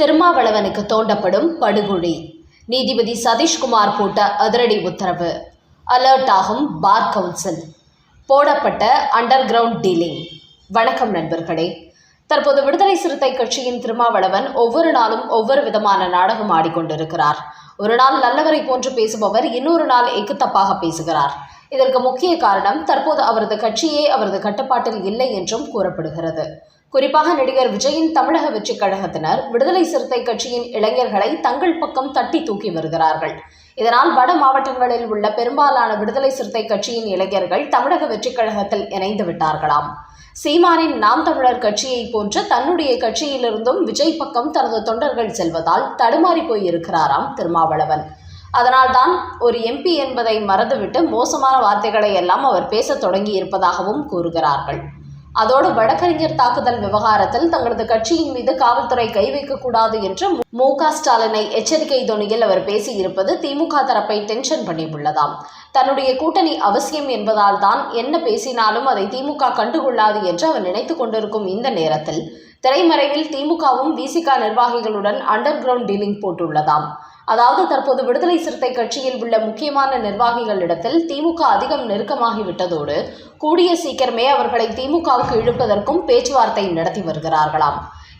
திருமாவளவனுக்கு தோண்டப்படும் படுகொழி நீதிபதி சதீஷ்குமார் போட்ட அதிரடி உத்தரவு. அலர்ட் ஆகும் பார் கவுன்சில். போடப்பட்ட அண்டர் கிரவுண்ட் டீலிங் வணக்கம் நண்பர்களே. தற்போது விடுதலை சிறுத்தை கட்சியின் திருமாவளவன் ஒவ்வொரு நாளும் ஒவ்வொரு விதமான நாடகம் ஆடிக்கொண்டிருக்கிறார் ஒரு நாள் நல்லவரை போன்று பேசுபவர் இன்னொரு நாள் எக்குத்தப்பாக பேசுகிறார். இதற்கு முக்கிய காரணம் தற்போது அவரது கட்சியே அவரது கட்டுப்பாட்டில் இல்லை என்றும் கூறப்படுகிறது. குறிப்பாக நடிகர் விஜயின் தமிழக வெற்றிக் கழகத்தினர் விடுதலை சிறுத்தை கட்சியின் இளைஞர்களை தங்கள் பக்கம் தட்டி தூக்கி வருகிறார்கள். இதனால் வட மாவட்டங்களில் உள்ள பெரும்பாலான விடுதலை சிறுத்தை கட்சியின் இளைஞர்கள் தமிழக வெற்றிக் கழகத்தில் இணைந்து விட்டார்களாம். சீமானின் நாம் தமிழர் கட்சியை போன்று தன்னுடைய கட்சியிலிருந்தும் விஜய் பக்கம் தனது தொண்டர்கள் செல்வதால் தடுமாறி போயிருக்கிறாராம் திருமாவளவன். அதனால்தான் ஒரு எம்பி என்பதை மறந்துவிட்டு மோசமான வார்த்தைகளை எல்லாம் அவர் பேசத் தொடங்கி இருப்பதாகவும் கூறுகிறார்கள். அதோடு வழக்கறிஞர் தாக்குதல் விவகாரத்தில் தங்களது கட்சியின் மீது காவல்துறை கை வைக்கக்கூடாது என்று மு க ஸ்டாலினை எச்சரிக்கை தொனியில் அவர் பேசியிருப்பது திமுக தரப்பை டென்ஷன் பண்ணியுள்ளதாம். தன்னுடைய கூட்டணி அவசியம் என்பதால் தான் என்ன பேசினாலும் அதை திமுக கண்டுகொள்ளாது என்று அவர் நினைத்து கொண்டிருக்கும் இந்த நேரத்தில் திரைமறைவில் திமுகவும் விசிக நிர்வாகிகளுடன் அண்டர் கிரவுண்ட் டீலிங் போட்டுள்ளதாம். அதாவது தற்போது விடுதலை சிறுத்தை கட்சியில் உள்ள முக்கியமான நிர்வாகிகளிடத்தில் திமுக அதிகம் நெருக்கமாகிவிட்டதோடு கூடிய சீக்கிரமே அவர்களை திமுகவுக்கு இழுப்பதற்கும் பேச்சுவார்த்தை நடத்தி வருகிறார்களாம்.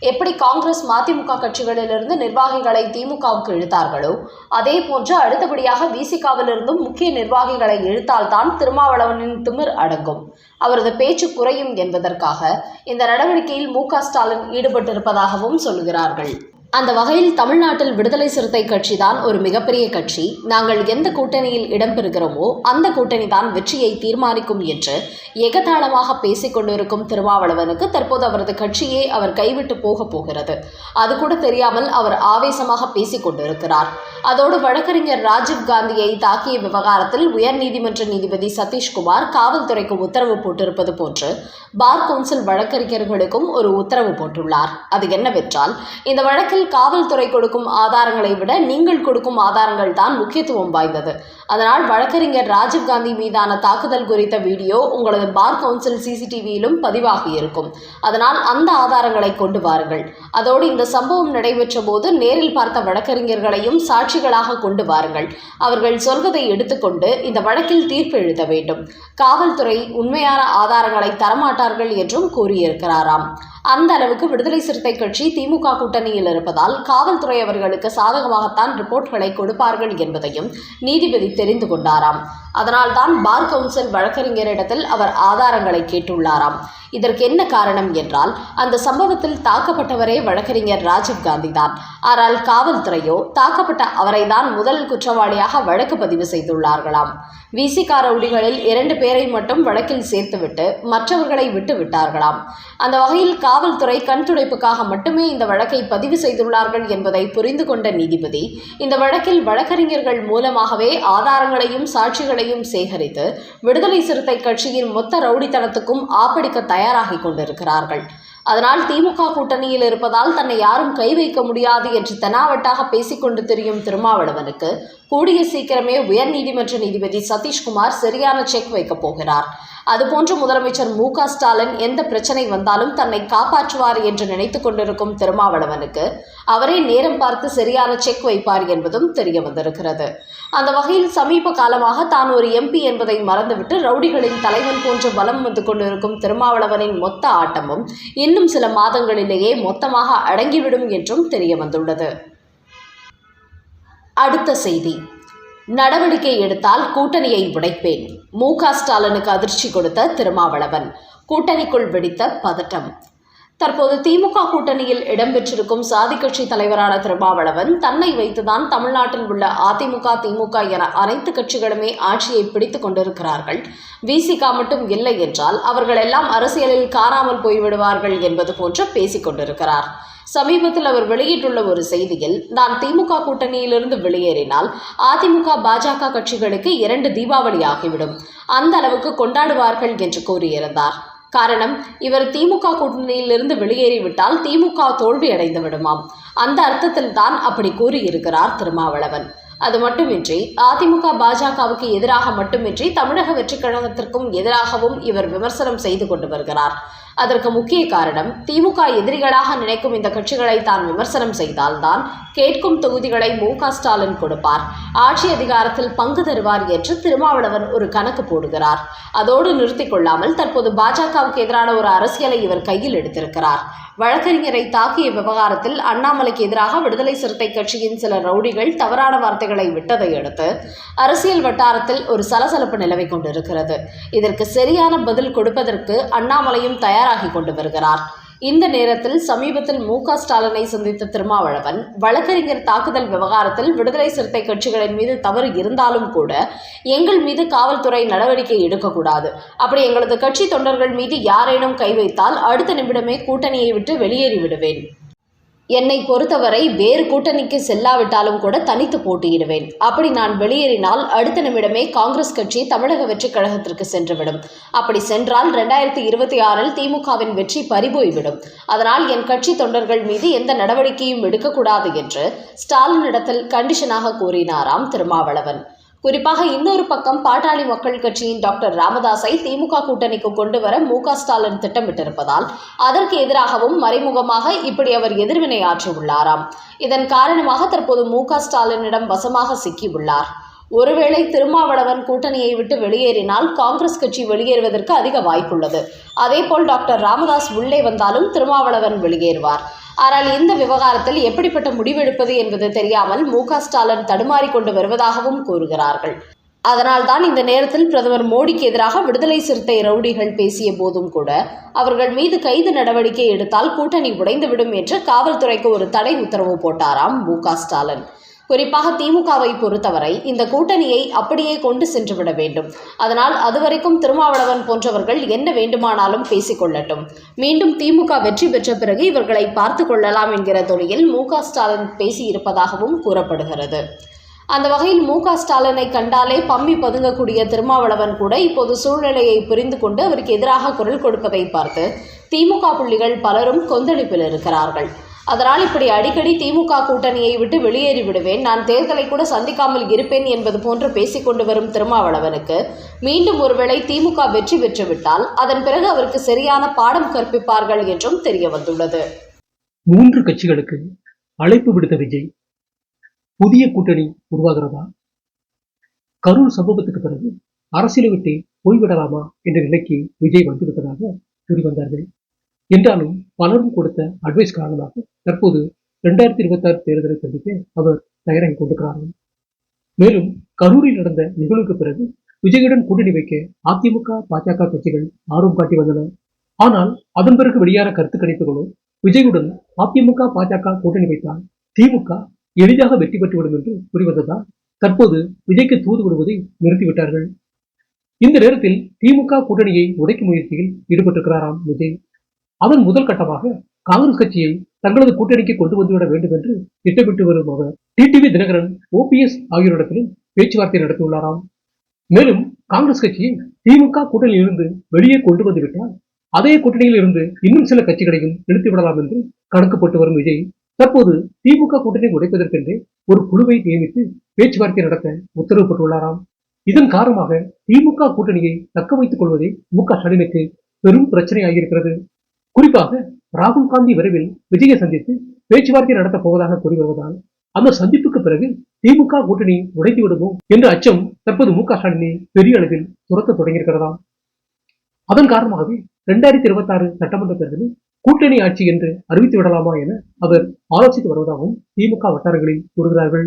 எப்படி காங்கிரஸ் மதிமுக கட்சிகளிலிருந்து நிர்வாகிகளை திமுகவுக்கு இழுத்தார்களோ அதே போன்று அடுத்தபடியாக விசிகாவிலிருந்தும் முக்கிய நிர்வாகிகளை இழுத்தால்தான் திருமாவளவனின் திமிர் அடங்கும். அவரது பேச்சு குறையும் என்பதற்காக இந்த நடவடிக்கையில் மு க ஸ்டாலின் ஈடுபட்டிருப்பதாகவும் சொல்கிறார்கள். அந்த வகையில் தமிழ்நாட்டில் விடுதலை சிறுத்தை கட்சி தான் ஒரு மிகப்பெரிய கட்சி. நாங்கள் எந்த கூட்டணியில் இடம்பெறுகிறோமோ அந்த கூட்டணி தான் வெற்றியை தீர்மானிக்கும் என்று எகதாளமாக பேசிக் கொண்டிருக்கும் திருமாவளவனுக்கு தற்போது அவரது கட்சியே அவர் கைவிட்டு போக போகிறது. அது கூட தெரியாமல் அவர் ஆவேசமாக பேசிக் கொண்டிருக்கிறார். அதோடு வழக்கறிஞர் ராஜீவ் காந்தியை தாக்கிய விவகாரத்தில் உயர்நீதிமன்ற நீதிபதி சதீஷ்குமார் காவல்துறைக்கு உத்தரவு போட்டிருப்பது போன்று பார் கவுன்சில் வழக்கறிஞர்களுக்கும் ஒரு உத்தரவு போட்டுள்ளார். அது என்னவென்றால் இந்த வழக்கில் காவல்துறை கொடுக்கும் ஆதாரங்களை விட நீங்கள் கொடுக்கும் ஆதாரங்கள் தான் முக்கியத்துவம் வாய்ந்தது. அதனால் வழக்கறிஞர் ராஜீவ்காந்தி மீதான தாக்குதல் குறித்த வீடியோ உங்களது பார் கவுன்சில் சிசிடிவியிலும் பதிவாகி இருக்கும் அதனால் அந்த ஆதாரங்களை கொண்டு வாருங்கள். அதோடு இந்த சம்பவம் நடைபெற்ற போது நேரில் பார்த்த வழக்கறிஞர்களையும் சாட்சிகளாக கொண்டு வாருங்கள். அவர்கள் சொல்வதை எடுத்துக்கொண்டு இந்த வழக்கில் தீர்ப்பு எழுத வேண்டும். காவல்துறை உண்மையான ஆதாரங்களை தரமாட்டார்கள் என்றும் கூறியிருக்கிறாராம். அந்த அளவுக்கு விடுதலை சிறுத்தை கட்சி திமுக கூட்டணியில் இருப்பதால் காவல்துறை அவர்களுக்கு சாதகமாகத்தான் ரிப்போர்ட்களை கொடுப்பார்கள் என்பதையும் நீதிபதி தெரிந்து கொண்டாராம். அதனால்தான் பார் கவுன்சில் வழக்கறிஞரிடத்தில் அவர் ஆதாரங்களை கேட்டுள்ளாராம். இதற்கு என்ன காரணம் என்றால் அந்த சம்பவத்தில் தாக்கப்பட்டவரே வழக்கறிஞர் ராஜீவ் காந்தி தான் ஆனால் காவல்துறையோ தாக்கப்பட்ட அவரை தான் முதல் குற்றவாளியாக வழக்கு பதிவு செய்துள்ளார்களாம். விசிகா ரவுடிகளில் இரண்டு பேரை மட்டும் வழக்கில் சேர்த்துவிட்டு மற்றவர்களை விட்டு விட்டார்களாம் அந்த வகையில் காவல்துறை கண் துடைப்புக்காக மட்டுமே இந்த வழக்கை பதிவு செய்துள்ளார்கள் என்பதை புரிந்து கொண்ட நீதிபதி இந்த வழக்கில் வழக்கறிஞர்கள் மூலமாகவே ஆதாரங்களையும் சாட்சிகளையும் சேகரித்து விடுதலை சிறுத்தை கட்சியின் மொத்த ரவுடித்தனத்துக்கும் ஆப்படிக்க தயாராகி கொண்டிருக்கிறார்கள். அதனால் திமுக கூட்டணியில் இருப்பதால் தன்னை யாரும் கை வைக்க முடியாது என்று தெனாவட்டாக பேசிக்கொண்டு திரியும் திருமாவளவனுக்கு கூடிய சீக்கிரமே உயர்நீதிமன்ற நீதிபதி சதீஷ்குமார் சரியான செக் வைக்கப் போகிறார். அதுபோன்று முதலமைச்சர் மு க ஸ்டாலின் எந்த பிரச்சனை வந்தாலும் தன்னை காப்பாற்றுவார் என்று நினைத்து கொண்டிருக்கும் திருமாவளவனுக்கு அவரே நேரம் பார்த்து சரியான செக் வைப்பார் என்பதும் தெரிய வந்திருக்கிறது. அந்த வகையில் சமீப காலமாக தான் ஒரு எம்பி என்பதை மறந்துவிட்டு ரவுடிகளின் தலைவன் போன்று பலம் வந்து கொண்டிருக்கும் திருமாவளவனின் மொத்த ஆட்டமும் இன்னும் சில மாதங்களிலேயே மொத்தமாக அடங்கிவிடும் என்றும் தெரிய வந்துள்ளது. அடுத்த செய்தி. நடவடிக்கை எடுத்தால் கூட்டணியை உடைப்பேன். மு க ஸ்டாலினுக்கு அதிர்ச்சி கொடுத்த திருமாவளவன். கூட்டணிக்குள் வெடித்த பதட்டம். தற்போது திமுக கூட்டணியில் இடம்பெற்றிருக்கும் சாதி கட்சி தலைவரான திருமாவளவன் தன்னை வைத்துதான் தமிழ்நாட்டில் உள்ள அதிமுக திமுக என அனைத்து கட்சிகளுமே ஆட்சியை பிடித்துக் கொண்டிருக்கிறார்கள். விசிகா மட்டும் இல்லை என்றால் அவர்கள் எல்லாம் அரசியலில் காணாமல் போய்விடுவார்கள் என்பது போன்று பேசிக் கொண்டிருக்கிறார். சமீபத்தில் அவர் வெளியிட்டுள்ள ஒரு செய்தியில் நான் திமுக கூட்டணியிலிருந்து வெளியேறினால் அதிமுக பாஜக கட்சிகளுக்கு இரண்டு தீபாவளி ஆகிவிடும் அந்த அளவுக்கு கொண்டாடுவார்கள் என்று கூறியிருந்தார். காரணம் இவர் திமுக கூட்டணியிலிருந்து வெளியேறிவிட்டால் திமுக தோல்வி அடைந்து விடுமாம் அந்த அர்த்தத்தில் தான் அப்படி கூறியிருக்கிறார் திருமாவளவன். அது மட்டுமின்றி அதிமுக பாஜகவுக்கு எதிராக மட்டுமின்றி தமிழக வெற்றிக் கழகத்திற்கும் எதிராகவும் இவர் விமர்சனம் செய்து கொண்டு வருகிறார். அதற்கு முக்கிய காரணம் திமுக எதிரிகளாக நினைக்கும் இந்த கட்சிகளை தான் விமர்சனம் செய்தால்தான் கேட்கும் தொகுதிகளை மு ஸ்டாலின் கொடுப்பார். ஆட்சி அதிகாரத்தில் பங்கு தருவார் என்று திருமாவளவன் ஒரு கணக்கு போடுகிறார். அதோடு நிறுத்திக் கொள்ளாமல் தற்போது பாஜகவுக்கு எதிரான ஒரு அரசியலை இவர் கையில் எடுத்திருக்கிறார். வழக்கறிஞரை தாக்கிய விவகாரத்தில் அண்ணாமலைக்கு எதிராக விடுதலை சிறுத்தை கட்சியின் சில ரவுடிகள் தவறான வார்த்தைகளை விட்டதை அடுத்து அரசியல் வட்டாரத்தில் ஒரு சலசலப்பு நிலவை கொண்டிருக்கிறது. இதற்கு சரியான பதில் கொடுப்பதற்கு அண்ணாமலையும் தயாராகி கொண்டு வருகிறார். இந்த நேரத்தில் சமீபத்தில் மு க ஸ்டாலினை சந்தித்த திருமாவளவன் வழக்கறிஞர் தாக்குதல் விவகாரத்தில் விடுதலை சிறுத்தை கட்சிகளின் மீது தவறு இருந்தாலும் கூட எங்கள் மீது காவல்துறை நடவடிக்கை எடுக்கக்கூடாது. அப்படி எங்களது கட்சி தொண்டர்கள் மீது யாரேனும் கை வைத்தால் அடுத்த நிமிடமே கூட்டணியை விட்டு வெளியேறி விடுவேன் என்னை பொறுத்தவரை வேறு கூட்டணிக்கு செல்லாவிட்டாலும் கூட தனித்து போட்டியிடுவேன். அப்படி நான் வெளியேறினால் அடுத்த நிமிடமே காங்கிரஸ் கட்சி தமிழக வெற்றிக் கழகத்திற்கு சென்றுவிடும். அப்படி சென்றால் ரெண்டாயிரத்தி இருபத்தி ஆறில் திமுகவின் வெற்றி பறிபோய்விடும். அதனால் என் கட்சி தொண்டர்கள் மீது எந்த நடவடிக்கையும் எடுக்கக்கூடாது என்று ஸ்டாலினிடத்தில் கண்டிஷனாக கூறினாராம் திருமாவளவன். குறிப்பாக இன்னொரு பக்கம் பாட்டாளி மக்கள் கட்சியின் டாக்டர் ராமதாஸை திமுக கூட்டணிக்கு கொண்டு வர மு ஸ்டாலின் திட்டமிட்டிருப்பதால் அதற்கு எதிராகவும் மறைமுகமாக இப்படி அவர் எதிர்வினை ஆற்றியுள்ளாராம். இதன் காரணமாக தற்போது மு ஸ்டாலினிடம் வசமாக சிக்கியுள்ளார். ஒருவேளை திருமாவளவன் கூட்டணியை விட்டு வெளியேறினால் காங்கிரஸ் கட்சி வெளியேறுவதற்கு அதிக வாய்ப்புள்ளது. அதேபோல் டாக்டர் ராமதாஸ் உள்ளே வந்தாலும் திருமாவளவன் வெளியேறுவார். ஆனால் இந்த விவகாரத்தில் எப்படிப்பட்ட முடிவெடுப்பது என்பது தெரியாமல் மு க ஸ்டாலின் தடுமாறிக் கொண்டு வருவதாகவும் கூறுகிறார்கள். அதனால்தான் இந்த நேரத்தில் பிரதமர் மோடிக்கு எதிராக விடுதலை சிறுத்தை ரவுடிகள் பேசிய போதும் கூட அவர்கள் மீது கைது நடவடிக்கை எடுத்தால் கூட்டணி உடைந்துவிடும் என்று காவல்துறைக்கு ஒரு தடை உத்தரவு போட்டாராம் மு க ஸ்டாலின். குறிப்பாக திமுகவை பொறுத்தவரை இந்த கூட்டணியை அப்படியே கொண்டு சென்றுவிட வேண்டும். அதனால் அதுவரைக்கும் திருமாவளவன் போன்றவர்கள் என்ன வேண்டுமானாலும் பேசிக்கொள்ளட்டும். மீண்டும் திமுக வெற்றி பெற்ற பிறகு இவர்களை பார்த்து கொள்ளலாம் என்கிற தொழிலில் மு க ஸ்டாலின் பேசியிருப்பதாகவும் கூறப்படுகிறது. அந்த வகையில் மு க ஸ்டாலினை கண்டாலே பம்மி பதுங்கக்கூடிய திருமாவளவன் கூட இப்போது சூழ்நிலையை புரிந்து கொண்டு அவருக்கு எதிராக குரல் கொடுப்பதை பார்த்து திமுக புள்ளிகள் பலரும் கொந்தளிப்பில் இருக்கிறார்கள். அதனால் இப்படி அடிக்கடி திமுக கூட்டணியை விட்டு வெளியேறி விடுவேன். நான் தேர்தலை கூட சந்திக்காமல் இருப்பேன் என்பது போன்று பேசிக்கொண்டு வரும் திருமாவளவனுக்கு மீண்டும் ஒருவேளை திமுக வெற்றி பெற்றுவிட்டால் அதன் பிறகு அவருக்கு சரியான பாடம் கற்பிப்பார்கள் என்றும் தெரிய வந்துள்ளது. மூன்று கட்சிகளுக்கு அழைப்பு விடுத்த விஜய் புதிய கூட்டணி உருவாகிறதா? கரூர் சம்பவத்துக்கு பிறகு அரசியலை விட்டு போய்விடலாமா என்ற நிலைக்கு விஜய் வந்துவிட்டதாக கூறி வந்தார்கள். என்றாலும் பலரும் கொடுத்த அட்வைஸ் காரணமாக தற்போது இரண்டாயிரத்தி இருபத்தி ஆறு தேர்தலை சந்திக்க அவர் தயாராகி கொண்டிருக்கிறார்கள். மேலும் கரூரில் நடந்த நிகழ்வுக்கு பிறகு விஜயுடன் கூட்டணி வைக்க அதிமுக பாஜக கட்சிகள் ஆர்வம் காட்டி வந்தன. ஆனால் அதன் பிறகு வெளியான கருத்து கணிப்புகளோ விஜயுடன் அதிமுக பாஜக கூட்டணி வைத்தால் திமுக எளிதாக வெற்றி பெற்றுவிடும் என்று கூறிவந்ததால் தற்போது விஜய்க்கு தூது விடுவதை நிறுத்திவிட்டார்கள். இந்த நேரத்தில் திமுக கூட்டணியை உடைக்கும் முயற்சியில் ஈடுபட்டிருக்கிறாராம் விஜய். அதன் முதல் கட்டமாக காங்கிரஸ் கட்சியை தங்களது கூட்டணிக்கு கொண்டு வந்துவிட வேண்டும் என்று திட்டமிட்டு வரும் அவர். டிடிவி தினகரன் ஓபிஎஸ் ஆகியோரிடத்திலும் பேச்சுவார்த்தை நடத்தியுள்ளாராம். மேலும் காங்கிரஸ் கட்சியை திமுக கூட்டணியில் இருந்து வெளியே கொண்டு வந்துவிட்டால் அதே கூட்டணியில் இருந்து இன்னும் சில கட்சிகளையும் நிறுத்திவிடலாம் என்று கணக்கு போட்டு வரும் விஜய் தற்போது திமுக கூட்டணி உடைப்பதற்கென்றே ஒரு குழுவை நியமித்து பேச்சுவார்த்தை நடத்த உத்தரவு போட்டுள்ளாராம். இதன் காரணமாக திமுக கூட்டணியை தக்க வைத்துக் கொள்வதே மு க ஸ்டாலினுக்கு பெரும் பிரச்சனையாகியிருக்கிறது. குறிப்பாக ராகுல் காந்தி விரைவில் விஜயை சந்தித்து பேச்சுவார்த்தை நடத்தப் போவதாக கூறி வருவதால் அந்த சந்திப்புக்கு பிறகு திமுக கூட்டணி உடைத்து விடுவோம் என்ற அச்சம் தற்போது மு க ஸ்டாலினை பெரிய அளவில் துரத்த தொடங்கியிருக்கிறதாம். அதன் காரணமாகவே இரண்டாயிரத்தி இருபத்தி ஆறு சட்டமன்ற தேர்தலில் கூட்டணி ஆட்சி என்று அறிவித்து விடலாமா என அவர் ஆலோசித்து வருவதாகவும் திமுக வட்டாரங்களில் கூறுகிறார்கள்.